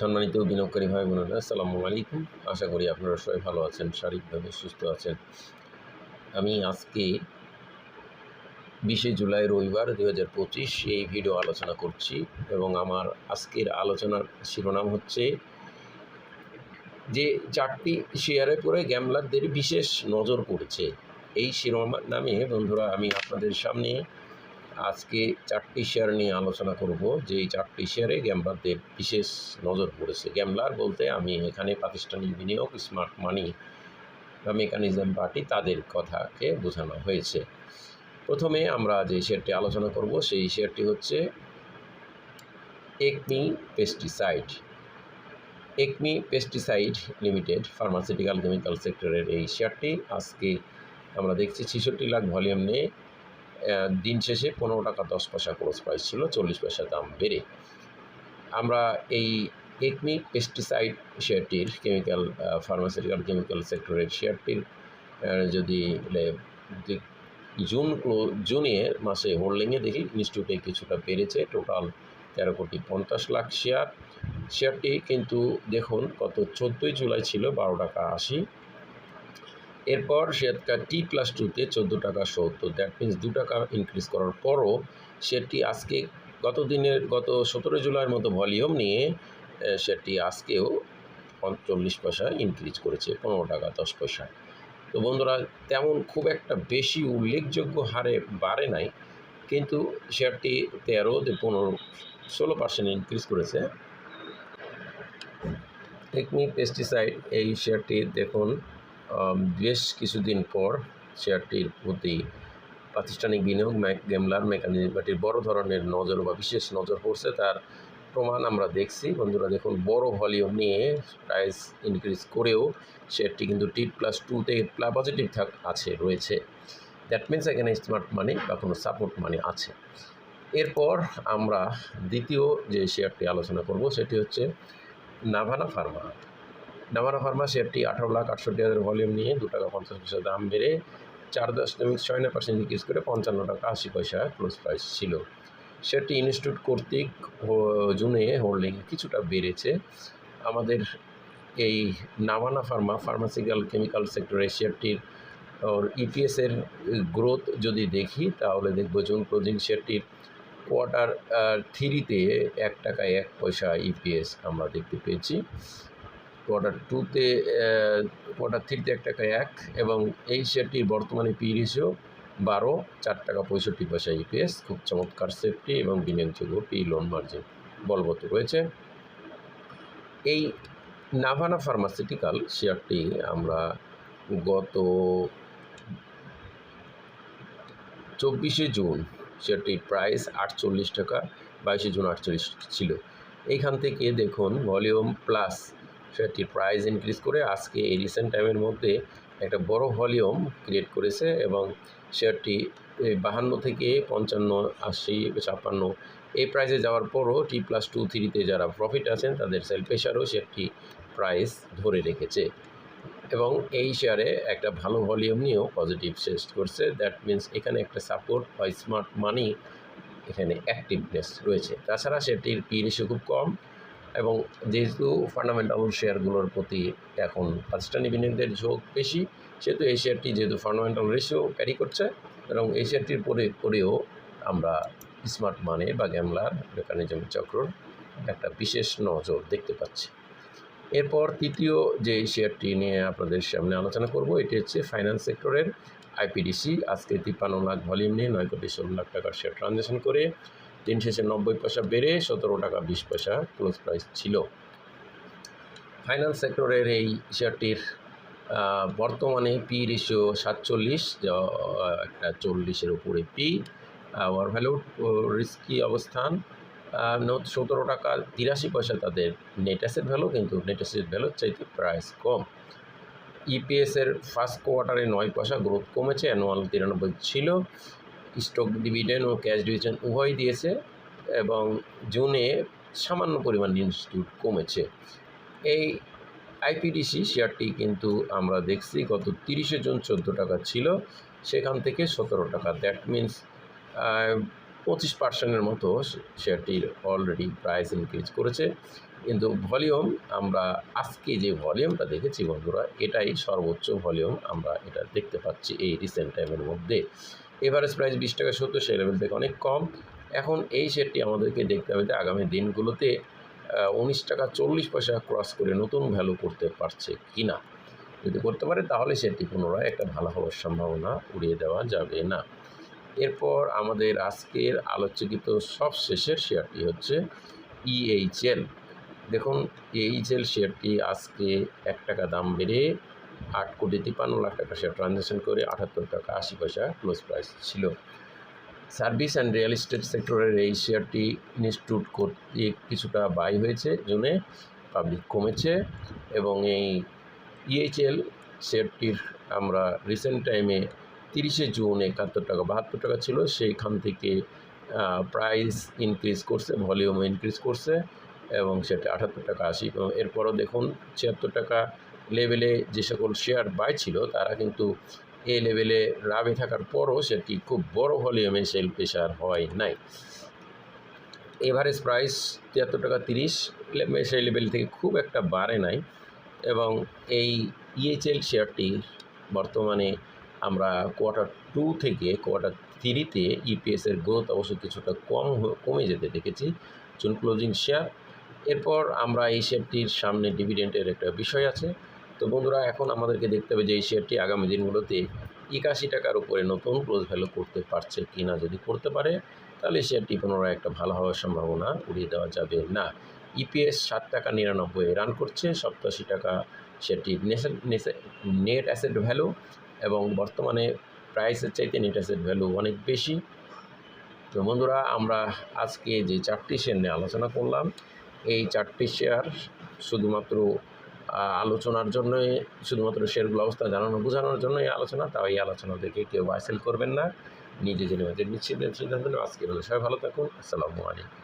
সম্মানিত বিনিয়োগকারী ভাই বোনেরা, আসসালামু আলাইকুম। আশা করি আপনারা সবাই ভালো আছেন, শারীরিকভাবে সুস্থ আছেন। আমি আজকে বিশে জুলাই রবিবার দুই হাজার পঁচিশ এই ভিডিও আলোচনা করছি এবং আমার আজকের আলোচনার শিরোনাম হচ্ছে যে চারটি শেয়ারে পরে গ্যামলারদের বিশেষ নজর পড়েছে। এই শিরোনামে বন্ধুরা, আমি আপনাদের সামনে আজকে চারটি শেয়ার নিয়ে আলোচনা করব। যে এই চারটি শেয়ারে গ্যামলারদের বিশেষ নজর পড়েছে। গ্যামলার বলতে আমি এখানে প্রাতিষ্ঠানিক বিনিয়োগ স্মার্ট মানি বা মেকানিজম পার্টি তাদের কথাকে বোঝানো হয়েছে। প্রথমে আমরা যে শেয়ারটি আলোচনা করব, সেই শেয়ারটি হচ্ছে Acme pesticide Acme pesticide limited pharmaceutical chemical সেক্টরের এই শেয়ারটি আজকে আমরা দেখছি ছেষট্টি লাখ ভলিউম নিয়ে দিন শেষে পনেরো টাকা, দশ পয়সা ক্রস প্রাইস ছিল, চল্লিশ পয়সা দাম বেড়ে। আমরা এই একমি পেস্টিসাইড শেয়ারটির কেমিক্যাল ফার্মাসিউটিক্যাল কেমিক্যাল সেক্টরের শেয়ারটির যদি জুন ক্লো, জুনে মাসে হোল্ডিংয়ে দেখি ইনস্টিটিউটে কিছুটা বেড়েছে টোটাল তেরো কোটি পঞ্চাশ লাখ শেয়ার শেয়ারটি কিন্তু দেখুন, গত চোদ্দোই জুলাই ছিল, বারো টাকা আশি। এরপর শেয়ারটা টি প্লাস টুতে চোদ্দ টাকা সত্তর দ্যাট মিন্স দু টাকা ইনক্রিজ করার পরও শেয়ারটি আজকে গত দিনের গত সতেরো জুলাইয়ের মতো ভলিউম নিয়ে শেয়ারটি আজকেও চল্লিশ পয়সা ইনক্রিজ করেছে, পনেরো টাকা, দশ পয়সা। তো বন্ধুরা, তেমন খুব একটা বেশি উল্লেখযোগ্য হারে বাড়ে নাই, কিন্তু শেয়ারটি তেরো পনেরো, ষোলো পার্সেন্ট ইনক্রিজ করেছে। টেকনিক পেস্টিসাইড এই শেয়ারটি দেখুন বেশ কিছুদিন পর শেয়ারটির প্রতি প্রাতিষ্ঠানিক বিনিয়োগ গেমলার মেকানিজমটির বড় ধরনের নজর বা বিশেষ নজর পড়ছে। তার প্রমাণ আমরা দেখছি। বন্ধুরা দেখুন, বড় ভলিউম নিয়ে প্রাইস ইনক্রিজ করেও শেয়ারটি কিন্তু টি প্লাস টুতে পজিটিভ থাক, আছে, রয়েছে। দ্যাট মিনস এখানে স্মার্ট মানি বা কোনো সাপোর্ট মানি আছে। এরপর আমরা দ্বিতীয় যে শেয়ারটি আলোচনা করব, সেটি হচ্ছে নাভানা ফার্মা নাভানা ফার্মা শেয়ারটি আঠারো লাখ আটষট্টি হাজার ভলিউম নিয়ে দু টাকা পঞ্চাশ পয়সা দাম বেড়ে চার দশমিক ছয় নয় পার্সেন্ট ইনক্রিজ করে পঞ্চান্ন টাকা আশি পয়সা ক্লোজ প্রাইস ছিল। শেয়ারটি ইনস্টিটিউট কর্তৃক জুনে হোল্ডিং কিছুটা বেড়েছে। আমাদের এই নাভানা ফার্মা ফার্মাসিক্যাল কেমিক্যাল সেক্টরে শেয়ারটির ইপিএসের গ্রোথ যদি দেখি, তাহলে দেখব জুন ক্লোজিং শেয়ারটির কোয়ার্টার থ্রিতে এক টাকা এক পয়সা ইপিএস আমরা দেখতে পেয়েছি। কোয়ার্টার টুতে কোয়ার্টার থ্রিতে এক টাকা এক এবং এই শেয়ারটির বর্তমানে পি রেশিও বারো, চার টাকা পঁয়ষট্টি পয়সা ইপিএস খুব চমৎকার সেফটি এবং বিনিয়োগযোগ্য পি লোন মার্জিন বলবৎ রয়েছে। এই নাভানা ফার্মাসিউটিক্যাল শেয়ারটি আমরা গত চব্বিশে জুন শেয়ারটির প্রাইস আটচল্লিশ টাকা, বাইশে জুন আটচল্লিশ ছিল। এইখান থেকে দেখুন ভলিউম প্লাস শেয়ারটির প্রাইস ইনক্রিজ করে আজকে এই রিসেন্ট টাইমের মধ্যে একটা বড় ভলিউম ক্রিয়েট করেছে এবং শেয়ারটি বাহান্ন থেকে পঞ্চান্ন, আশি, ছাপ্পান্ন এই প্রাইসে যাওয়ার পরও টি প্লাস টু থ্রিতে যারা প্রফিট আছেন, তাদের সেল প্রেশারও শেয়ারটি প্রাইস ধরে রেখেছে। এবং এই শেয়ারে একটা ভালো ভলিউম নিয়েও পজিটিভ শেষ করছে। দ্যাট মিন্স এখানে একটা সাপোর্ট বা স্মার্ট মানি এখানে অ্যাক্টিভনেস রয়েছে। তাছাড়া সেটির পি রেশিও খুব কম। এবং যেহেতু ফান্ডামেন্টাল শেয়ারগুলোর প্রতি এখন প্রাতিষ্ঠানিক বিনিয়োগের ঝোঁক বেশি, সেহেতু এই শেয়ারটি যেহেতু ফান্ডামেন্টাল রেশিও ক্যারি করছে, এবং এই শেয়ারটির পরে, পরেও আমরা স্মার্ট মানি বা গ্যামলার মেকানিজম চক্রর একটা বিশেষ নজর দেখতে পাচ্ছি। এরপর তৃতীয় যে শেয়ারটি নিয়ে আপনাদের সামনে আলোচনা করব, এটি হচ্ছে ফাইন্যান্স সেক্টরের আইপিডিসি আজকে তিপ্পান্ন লাখ ভলিউম নিয়ে নয় কোটি ষোলো লাখ টাকার শেয়ার ট্রানজ্যাকশন করে দিন শেষে নব্বই পয়সা বেড়ে সতেরো টাকা বিশ পয়সা ক্লোজ প্রাইস ছিল। ফাইন্যান্স সেক্টরের এই শেয়ারটির বর্তমানে পি রেশিও সাতচল্লিশ একটা চল্লিশের উপরে পি ওয়ার ভ্যালু রিস্কি অবস্থান। সতেরো টাকা তিরাশি পয়সা তাদের নেট অ্যাসেট ভ্যালু কিন্তু নেট অ্যাসেট ভ্যালুর চাইতে প্রাইস কম। ইপিএসের ফার্স্ট কোয়ার্টারে নয় পয়সা গ্রোথ কমেছে অ্যানুয়াল তিরানব্বই ছিল। স্টক ডিভিডেন্ড ও ক্যাশ ডিভিডেন্ড উভয় দিয়েছে এবং জুনে সামান্য পরিমাণ ইনস্টিটিউট কমেছে। এই আইপিডিসি শেয়ারটি কিন্তু আমরা দেখছি গত তিরিশে জুন চোদ্দ টাকা ছিল, সেখান থেকে সতেরো টাকা। দ্যাট মিন্স পঁচিশ পার্সেন্টের মতো শেয়ারটির অলরেডি প্রাইস ইনক্রিজ করেছে। কিন্তু ভলিউম আমরা আজকে যে ভলিউমটা দেখেছি বন্ধুরা, এটাই সর্বোচ্চ ভলিউম আমরা এটা দেখতে পাচ্ছি এই রিসেন্ট টাইমের মধ্যে। এভারেজ প্রাইস বিশ টাকা সত্তর সেই লেভেল থেকে অনেক কম। এখন এই শেয়ারটি আমাদেরকে দেখতে হবে যে আগামী দিনগুলোতে উনিশ টাকা চল্লিশ পয়সা ক্রস করে নতুন ভ্যালু করতে পারছে কি না যদি করতে পারে, তাহলে সেটি পুনরায় একটা ভালো হওয়ার সম্ভাবনা উড়িয়ে দেওয়া যাবে না। এরপর আমাদের আজকের আলোচকিত সব শেষের শেয়ারটি হচ্ছে E ইএইচএল দেখুন এইচএল শেয়ারটি আজকে এক টাকা দাম বেড়ে আট কোটি তিপ্পান্ন লাখ টাকা শেয়ার ট্রানজ্যাকশন করে আটাত্তর টাকা আশি পয়সা ক্লোজ প্রাইস ছিল। সার্ভিস অ্যান্ড রিয়েল এস্টেট সেক্টরের এই শেয়ারটি ইনস্টিটিউট কর্তৃক কিছুটা বাই হয়েছে জন্য পাবলিক কমেছে এবং এই ইএইচএল শেয়ারটির আমরা রিসেন্ট টাইমে তিরিশে জুন একাত্তর টাকা, বাহাত্তর টাকা ছিল। সেইখান থেকে প্রাইস ইনক্রিজ করছে ভলিউম ইনক্রিজ করছে এবং সেটা আটাত্তর টাকা আশি এবং এরপরও দেখুন ছিয়াত্তর টাকা লেভেলে যে সকল শেয়ার বাই ছিল, তারা কিন্তু এ লেভেলে লাভে থাকার পরও সেটি খুব বড় ভলিউমে সেল প্রেশার হয় নাই। এভারেজ প্রাইস তিয়াত্তর টাকা তিরিশ সেই লেভেল থেকে খুব একটা বাড়ে নাই এবং এই ইএচএল শেয়ারটি বর্তমানে আমরা কোয়ার্টার টু থেকে কোয়ার্টার থ্রিতে ইপিএসের গ্রোথ অবশ্য কিছুটা কম কমে যেতে দেখেছি। জুন ক্লোজিং শেয়ার এরপর আমরা এই শেয়ারটির সামনে ডিভিডেন্টের একটা বিষয় আছে। তো বন্ধুরা, এখন আমাদেরকে দেখতে হবে যে এই শেয়ারটি আগামী দিনগুলোতে একাশি টাকার উপরে নতুন ক্লোজ ভ্যালু করতে পারছে কি না যদি করতে পারে, তাহলে শেয়ারটি পুনরায় একটা ভালো হওয়ার সম্ভাবনা উড়িয়ে দেওয়া যাবে না। ইপিএস সাত টাকা নিরানব্বই রান করছে, সপ্তাশি টাকা সেটি নেট অ্যাসেট ভ্যালু এবং বর্তমানে প্রাইসের চাইতে নেট অ্যাসেট ভ্যালু অনেক বেশি। তো বন্ধুরা, আমরা আজকে যে চারটি শেয়ার নিয়ে আলোচনা করলাম এই চারটি শেয়ার শুধুমাত্র আলোচনার জন্যই, শুধুমাত্র শেয়ারগুলো অবস্থা জানানো, বোঝানোর জন্যই আলোচনা, তাও এই আলোচনা দেখে কেউ বাইসেল করবেন না। নিজে জেনে নিজের নিশ্চিত সিদ্ধান্ত। আজকে হলো সবাই ভালো থাকুন। আসসালামু আলাইকুম।